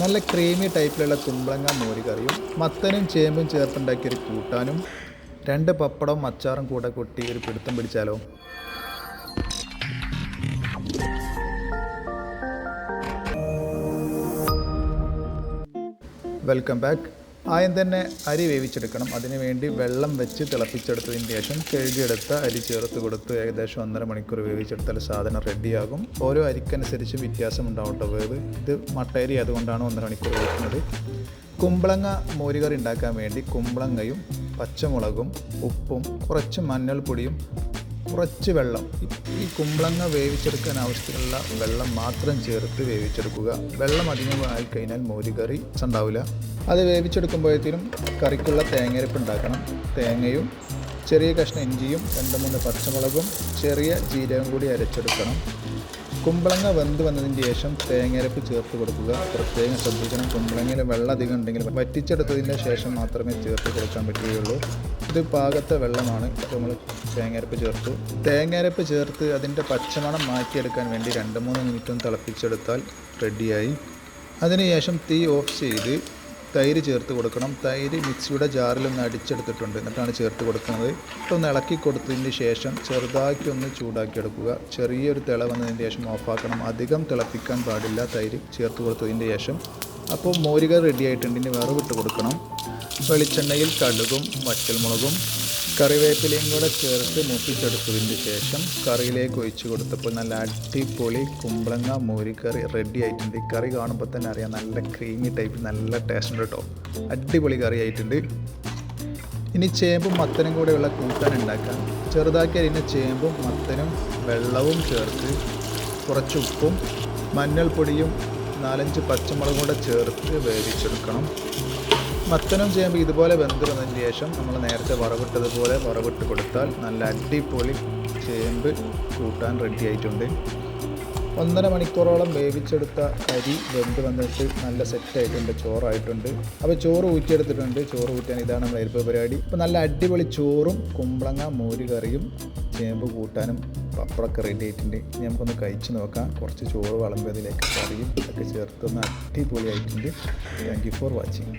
നല്ല ക്രീമി ടൈപ്പിലുള്ള കുമ്പളങ്ങ മോരുകറിയും മത്തനും ചേമ്പും ചേർത്തുണ്ടാക്കിയൊരു കൂട്ടാനും രണ്ട് പപ്പടവും അച്ചാറും കൂടെ കൊട്ടി ഒരു പിടുത്തം പിടിച്ചാലോ? വെൽക്കം ബാക്ക് ആദ്യം തന്നെ അരി വേവിച്ചെടുക്കണം. അതിന് വേണ്ടി വെള്ളം വെച്ച് തിളപ്പിച്ചെടുത്തതിന് ശേഷം കഴുകിയെടുത്ത അരി ചേർത്ത് കൊടുത്ത് ഏകദേശം ഒന്നര മണിക്കൂർ വേവിച്ചെടുത്താൽ സാധനം റെഡിയാകും. ഓരോ അരിക്കനുസരിച്ച് വ്യത്യാസം ഉണ്ടാവും കേട്ടോ വേവ് ഇത് മട്ടയരി അതുകൊണ്ടാണ് ഒന്നര മണിക്കൂർ വേവിക്കുന്നത്. കുമ്പളങ്ങ മോരുകറി ഉണ്ടാക്കാൻ വേണ്ടി കുമ്പളങ്ങയും പച്ചമുളകും ഉപ്പും കുറച്ച് മഞ്ഞൾപ്പൊടിയും കുറച്ച് വെള്ളം. ഈ- കുമ്പളങ്ങ വേവിച്ചെടുക്കാൻ ആവശ്യത്തിനുള്ള വെള്ളം മാത്രം ചേർത്ത് വേവിച്ചെടുക്കുക. വെള്ളം അധികമായി കഴിഞ്ഞാൽ മോരുകറി ഉണ്ടാവില്ല. അത് വേവിച്ചെടുക്കുമ്പോഴത്തേനും കറിക്കുള്ള തേങ്ങരപ്പ് ഉണ്ടാക്കണം. തേങ്ങയും ചെറിയ കഷ്ണം ഇഞ്ചിയും രണ്ട് മൂന്ന് പച്ചമുളകും ചെറിയ ജീരകം കൂടി അരച്ചെടുക്കണം. കുമ്പളങ്ങ വെന്ത് വന്നതിന് ശേഷം തേങ്ങരപ്പ് ചേർത്ത് കൊടുക്കുക. പ്രത്യേകം ശ്രദ്ധിക്കണം. കുമ്പളങ്ങയിൽ വെള്ളം അധികം ഉണ്ടെങ്കിൽ വറ്റിച്ചെടുത്തതിന് ശേഷം മാത്രമേ ചേർത്ത് കൊടുക്കാൻ പറ്റുകയുള്ളൂ. ഇത് പാകത്തെ വെള്ളമാണ്. നമ്മൾ തേങ്ങയരപ്പ് ചേർത്തു. തേങ്ങയരപ്പ് ചേർത്ത് അതിന്റെ പച്ചമണം മാറ്റിയെടുക്കാൻ വേണ്ടി രണ്ട് മൂന്ന് മിനിറ്റും തിളപ്പിച്ചെടുത്താൽ റെഡിയായി. അതിനുശേഷം തീ ഓഫ് ചെയ്ത് തൈര് ചേർത്ത് കൊടുക്കണം. തൈര് മിക്സിയുടെ ജാറിലൊന്ന് അടിച്ചെടുത്തിട്ടുണ്ട്. എന്നിട്ടാണ് ചേർത്ത് കൊടുക്കുന്നത്. ഒന്ന് ഇളക്കി കൊടുത്തതിന് ശേഷം ചെറുതാക്കി ഒന്ന് ചൂടാക്കി എടുക്കുക. ചെറിയൊരു തിള വന്നതിന് ശേഷം ഓഫാക്കണം അധികം തിളപ്പിക്കാൻ പാടില്ല തൈര് ചേർത്ത് കൊടുത്തതിന് ശേഷം. അപ്പോൾ മോരുക റെഡി ആയിട്ടുണ്ട്. ഇനി വേറെ വിട്ട് കൊടുക്കണം. വെളിച്ചെണ്ണയിൽ കടുകും വറ്റൽമുളകും കറിവേപ്പിലയും കൂടെ ചേർത്ത് മൂപ്പിച്ചെടുത്തതിന് ശേഷം കറിയിലേക്ക് ഒഴിച്ചു കൊടുത്തപ്പോൾ നല്ല അടിപൊളി കുമ്പളങ്ങ മോരിക്കറി റെഡി ആയിട്ടുണ്ട്. കറി കാണുമ്പോൾ തന്നെ അറിയാം. നല്ല ക്രീമി ടൈപ്പ് നല്ല ടേസ്റ്റ് ഉണ്ട് കേട്ടോ. അടിപൊളി കറി ആയിട്ടുണ്ട്. ഇനി ചേമ്പും മത്തനും കൂടെയുള്ള കൂട്ടാൻ ഉണ്ടാക്കാം. ചെറുതാക്കി അരിഞ്ഞ ചേമ്പും മത്തനും വെള്ളവും ചേർത്ത് കുറച്ച് ഉപ്പും മഞ്ഞൾപ്പൊടിയും നാലഞ്ച് പച്ചമുളക് കൂടെ ചേർത്ത് വേവിച്ചെടുക്കണം. മത്തനും ചേമ്പ് ഇതുപോലെ വെന്ത് വന്നതിന് ശേഷം നമ്മൾ നേരത്തെ വറവിട്ടതുപോലെ വറവിട്ട് കൊടുത്താൽ നല്ല അടിപൊളി ചേമ്പ് കൂട്ടാൻ റെഡി ആയിട്ടുണ്ട്. ഒന്നര മണിക്കൂറോളം വേവിച്ചെടുത്ത അരി വെന്ത് വന്നിട്ട് നല്ല സെറ്റായിട്ടുണ്ട് ചോറായിട്ടുണ്ട്. അപ്പോൾ ചോറ് ഊറ്റിയെടുത്തിട്ടുണ്ട്. ചോറ് ഊറ്റാൻ ഇതാണ് നമ്മുടെ എരിപ്പ് പരിപാടി. ഇപ്പോൾ നല്ല അടിപൊളി ചോറും കുമ്പളങ്ങ മോര് കറിയും ചേമ്പ് കൂട്ടാനും പപ്പടമൊക്കെ റെഡി ആയിട്ടുണ്ട് ഇനി നമുക്കൊന്ന് കഴിച്ച് നോക്കാം. കുറച്ച് ചോറ് വിളമ്പിയതിലേക്ക് കറിയും ഒക്കെ ചേർത്തൊന്ന് അടിപൊളിയായിട്ടുണ്ട്. Thank you for watching